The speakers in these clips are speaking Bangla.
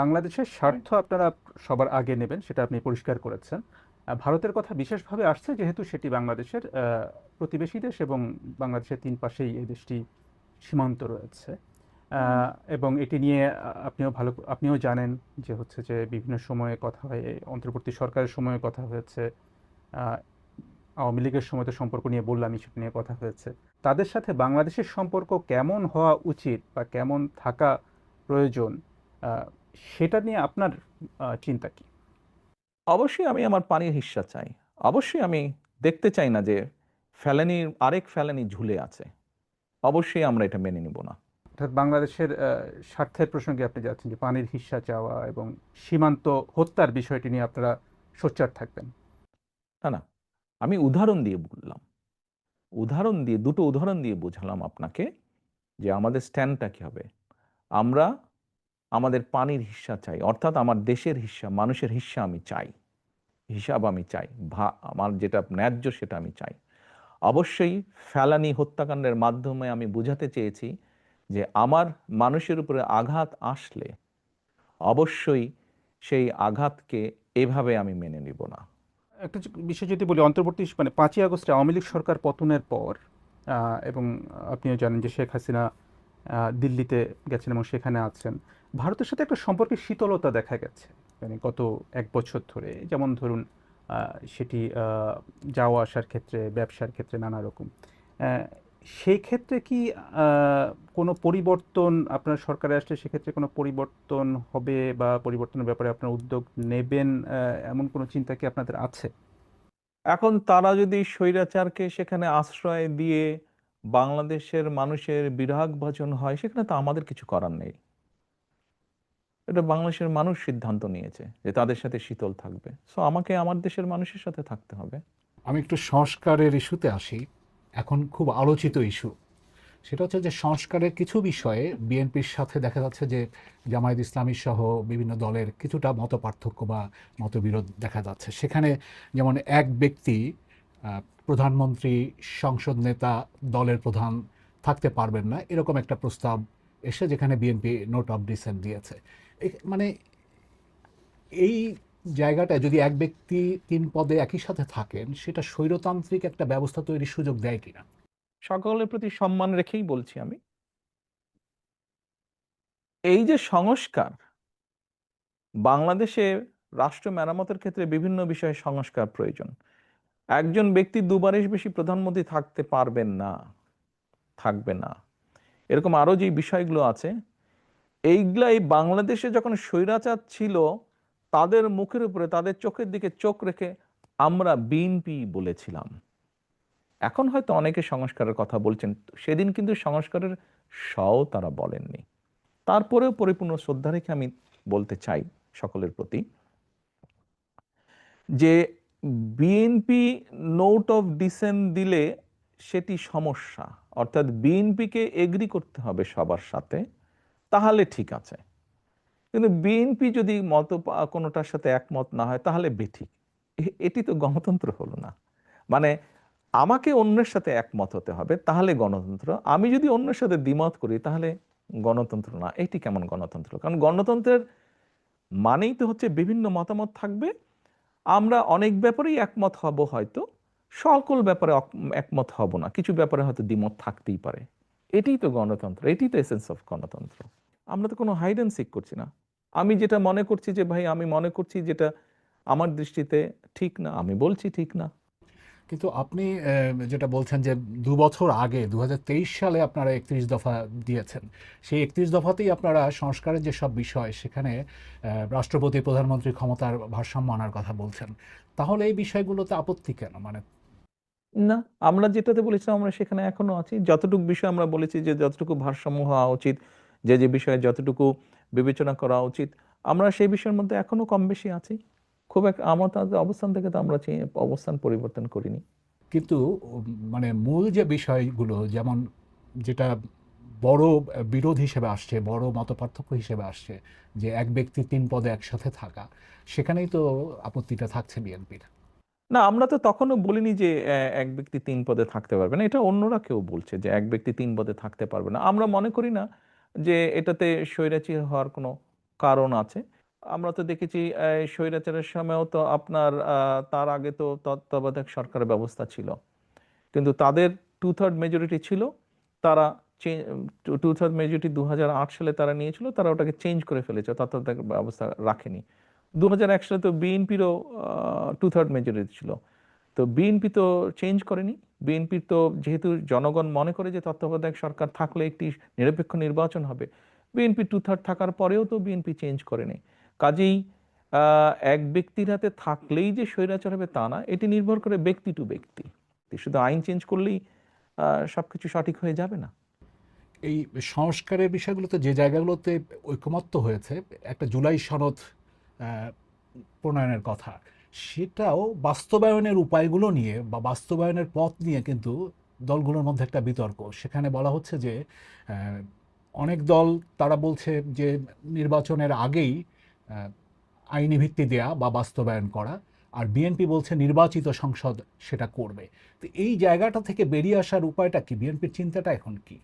বাংলাদেশের স্বার্থ আপনারা সবার আগে নেবেন সেটা আপনি পরিষ্কার করেছেন। ভারতের কথা বিশেষভাবে আসছে যেহেতু সেটি বাংলাদেশের প্রতিবেশী দেশ এবং বাংলাদেশের তিন পাশেই এই দেশটি সীমান্ত রয়েছে। এবং এটি নিয়ে আপনিও ভালো আপনিও জানেন যে হচ্ছে যে বিভিন্ন সময়ে কথা হয় অন্তর্বর্তী সরকারের সময়ে কথা হয়েছে আওয়ামী লীগের সময় তো সম্পর্ক নিয়ে বললাম সেটা নিয়ে কথা হয়েছে। তাদের সাথে বাংলাদেশের সম্পর্ক কেমন হওয়া উচিত বা কেমন থাকা প্রয়োজন সেটা নিয়ে আপনার চিন্তা কি? অবশ্যই আমি আমার পানির হিস্সা চাই। অবশ্যই আমি দেখতে চাই না যে ফেলানির আরেক ফেলানি ঝুলে আছে। অবশ্যই আমরা এটা মেনে নিব না। অর্থাৎ বাংলাদেশের স্বার্থের প্রসঙ্গে আপনি যাচ্ছেন যে পানির হিস্সা চাওয়া এবং সীমান্ত হত্যার বিষয়টি নিয়ে আপনারা সোচ্চার থাকবেন। না না আমি উদাহরণ দিয়ে বললাম। উদাহরণ দিয়ে দুটো উদাহরণ দিয়ে বোঝালাম আপনাকে যে আমাদের স্ট্যান্ডটা কী হবে। আমরা আমাদের পানির হিস্সা চাই, অর্থাৎ আমার দেশের হিস্সা মানুষের হিস্সা আমি চাই, হিসাব আমি চাই, ভা, আমার যেটা ন্যায্য সেটা আমি চাই। অবশ্যই ফেলানি হত্যাকাণ্ডের মাধ্যমে আমি বোঝাতে চেয়েছি যে আমার মানুষের উপরে আঘাত আসলে অবশ্যই সেই আঘাতকে এভাবে আমি মেনে নিব না। একটা বিষয় যদি বলি, অন্তর্বর্তী মানে পাঁচই আগস্টে আওয়ামী লীগ সরকার পতনের পর এবং আপনিও জানেন যে শেখ হাসিনা দিল্লিতে গেছেন এবং সেখানে আছেন। ভারতের সাথে একটা সম্পর্কে শীতলতা দেখা গেছে। মানে গত এক বছর ধরে, যেমন ধরুন সেটি যাওয়া আসার ক্ষেত্রে, ব্যবসার ক্ষেত্রে নানা রকম। সেই ক্ষেত্রে কি কোনো পরিবর্তন আপনার সরকারে আসলে সেক্ষেত্রে কোনো পরিবর্তন হবে বা পরিবর্তনের ব্যাপারে আপনার উদ্যোগ নেবেন এমন কোনো চিন্তা কি আপনাদের আছে? এখন তারা যদি স্বৈরাচারকে সেখানে আশ্রয় দিয়ে বাংলাদেশের মানুষের বিরাগ ভাজন হয়, সেখানে তো আমাদের কিছু করার নেই। এটা বাংলাদেশের মানুষ সিদ্ধান্ত নিয়েছে যে তাদের সাথে শীতল থাকবে। সো আমাকে আমার দেশের মানুষের সাথে থাকতে হবে। আমি একটু সংস্কারের ইস্যুতে আসি। এখন খুব আলোচিত ইস্যু। সেটা হচ্ছে যে সংস্কারের কিছু বিষয়ে বিএনপির সাথে দেখা যাচ্ছে যে জামায়াত ইসলামী সহ বিভিন্ন দলের কিছুটা মত পার্থক্য বা মতবিরোধ দেখা যাচ্ছে। সেখানে যেমন এক ব্যক্তি প্রধানমন্ত্রী সংসদ নেতা দলের প্রধান থাকতে পারবেন না, এরকম একটা প্রস্তাব এসে যেখানে বিএনপি নোট অফ ডিসেন্ট দিয়েছে। মানে এই জায়গাটায় যদি এক ব্যক্তি তিন পদে একই সাথে থাকেন, সেটা স্বৈরতান্ত্রিক একটা ব্যবস্থা তৈরির সুযোগ দেয় কিনা? সকলের প্রতি সম্মান রেখেই বলছি আমি, এই যে সংস্কার বাংলাদেশে রাষ্ট্র মেরামতের ক্ষেত্রে বিভিন্ন বিষয়ে সংস্কার প্রয়োজন। একজন ব্যক্তি দুবারের বেশি প্রধানমন্ত্রী থাকতে পারবেন না, থাকবে না। এরকম আরও যে বিষয়গুলো আছে, এইগুলাই বাংলাদেশে যখন স্বৈরাচার ছিল, তাদের মুখের উপরে, তাদের চোখের দিকে চোখ রেখে আমরা বিএনপি বলেছিলাম। এখন হয়তো অনেকে সংস্কারের কথা বলছেন, সেদিন কিন্তু সংস্কারের সও তারা বলেননি। তারপরেও পরিপূর্ণ শ্রদ্ধা রেখে আমি বলতে চাই সকলের প্রতি যে বিএনপি নোট অফ ডিসেন্ট দিলে সেটি সমস্যা। অর্থাৎ বিএনপিকে এগ্রি করতে হবে সবার সাথে, তাহলে ঠিক আছে। কিন্তু বিএনপি যদি মত কোনোটার সাথে একমত না হয়, তাহলে বেঠিক। এটি তো গণতন্ত্র হলো না। মানে আমাকে অন্যের সাথে একমত হতে হবে, তাহলে গণতন্ত্র। আমি যদি অন্যের সাথে দ্বিমত করি, তাহলে গণতন্ত্র না। এটি কেমন গণতন্ত্র? কারণ গণতন্ত্রের মানেই তো হচ্ছে বিভিন্ন মতামত থাকবে আমরা অনেক ব্যাপারেই একমত হব হয়তো, সকল ব্যাপারে একমত হব না। কিছু ব্যাপারে হয়তো দ্বিমত থাকতেই পারে। এটাই তো গণতন্ত্র এটি তো এসেন্স অফ গণতন্ত্র। আমরা তো কোনো হাইড অ্যান্ড সিক করছি না। আমি যেটা মনে করছি যে, ভাই, আমি মনে করছি যেটা আমার দৃষ্টিতে ঠিক না, আমি বলছি ঠিক না। কিন্তু আপনি যেটা বলছেন যে দু বছর আগে দু হাজার তেইশ সালে আপনারা একত্রিশ দফা দিয়েছেন। সেই একত্রিশ দফাতেই আপনারা সংস্কারের যে সব বিষয়, সেখানে রাষ্ট্রপতি, প্রধানমন্ত্রী ক্ষমতার ভারসাম্য আনার কথা বলছেন। তাহলে এই বিষয়গুলোতে আপত্তি কেন? মানে না, আমরা যেটাতে বলেছিলাম, আমরা সেখানে এখনও আছি। যতটুকু বিষয় আমরা বলেছি যে যতটুকু ভারসাম্য হওয়া উচিত, যে যে বিষয়ে যতটুকু বিবেচনা করা উচিত, আমরা সেই বিষয়ের মধ্যে এখনও কম বেশি আছি। খুব এক আমার তাদের অবস্থান থেকে তো আমরা অবস্থান পরিবর্তন করিনি। কিন্তু মানে মূল যে বিষয়গুলো যেমন যেটা বড় বিরোধ হিসেবে আসছে বড় মতপার্থক্য হিসেবে আসছে যে এক ব্যক্তি তিন পদে একসাথে থাকা সেখানেই তো আপত্তিটা থাকছে বিএনপির। না আমরা তো তখনও বলিনি যে এক ব্যক্তি তিন পদে থাকতে পারবে না। এটা অন্যরা কেউ বলছে যে এক ব্যক্তি তিন পদে থাকতে পারবে না। আমরা মনে করি না যে এটাতে স্বৈরাচারী হওয়ার কোনো কারণ আছে। আমরা তো দেখেছি স্বৈরাচারের সময়ও তো আপনার তার আগে তো তত্ত্বাবধায়ক সরকারের ব্যবস্থা ছিল। কিন্তু তাদের টু থার্ড মেজরিটি ছিল, তারা টু থার্ড মেজরিটি দু হাজার আট সালে তারা নিয়েছিল, তারা ওটাকে চেঞ্জ করে ফেলেছে, তত্ত্বাবধায়ক ব্যবস্থা রাখেনি। দু হাজার এক সালে তো বিএনপিরও টু থার্ড মেজরিটি ছিল। তো বিএনপি তো চেঞ্জ করেনি। বিএনপি তো যেহেতু জনগণ মনে করে যে তত্ত্বাবধায়ক সরকার থাকলে একটি নিরপেক্ষ নির্বাচন হবে বিএনপি টু থার্ড থাকার পরেও তো বিএনপি চেঞ্জ করেনি। কাজেই এক ব্যক্তির হাতে থাকলেই যে স্বৈরাচার হবে তা না এটি নির্ভর করে ব্যক্তি টু ব্যক্তি। শুধু আইন চেঞ্জ করলেই আহ, সবকিছু সঠিক হয়ে যাবে না। এই সংস্কারের বিষয়গুলোতে যে জায়গাগুলোতে ঐকমত্য হয়েছে একটা জুলাই সনদ প্রণয়নের কথা সেটাও বাস্তবায়নের উপায়গুলো নিয়ে বা বাস্তবায়নের পথ নিয়ে কিন্তু দলগুলোর মধ্যে একটা বিতর্ক। সেখানে বলা হচ্ছে যে অনেক দল তারা বলছে যে নির্বাচনের আগেই আইনি ভিত্তি দেয়া বা বাস্তবায়ন করা, আর বিএনপি বলছে নির্বাচিত সংসদ সেটা করবে। তো এই জায়গাটা থেকে বেরিয়ে আসার উপায়টা কি? বিএনপির চিন্তাটা এখন কি?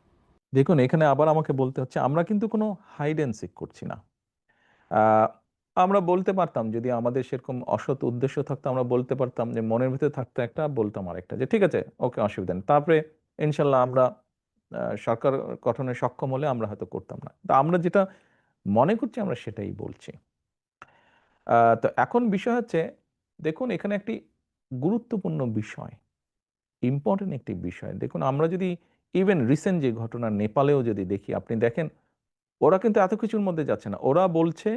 দেখুন, এখানে আবার আমাকে বলতে হচ্ছে, আমরা কিন্তু কোনো হাইড অ্যান্ড সিক করছি না। আমরা বলতে পারতাম, যদি আমাদের সেরকম অসৎ উদ্দেশ্য থাকতো, আমরা বলতে পারতাম যে মনের ভিতরে থাকতো একটা, বলতাম আর একটা যে ঠিক আছে, ওকে, অসুবিধা নেই। তারপরে ইনশাল্লাহ আমরা সরকার গঠনে সক্ষম হলে আমরা হয়তো করতাম না। তা আমরা যেটা মনে করছি, আমরা সেটাই বলছি। তো এখন বিষয় হচ্ছে, দেখুন, এখানে একটি গুরুত্বপূর্ণ বিষয় ইম্পর্টেন্ট একটি বিষয়। দেখুন, আমরা যদি ইভেন রিসেন্ট যে ঘটনা, নেপালেও যদি দেখি, আপনি দেখেন, ওরা কিন্তু এত কিছুর মধ্যে যাচ্ছে না। ওরা বলছে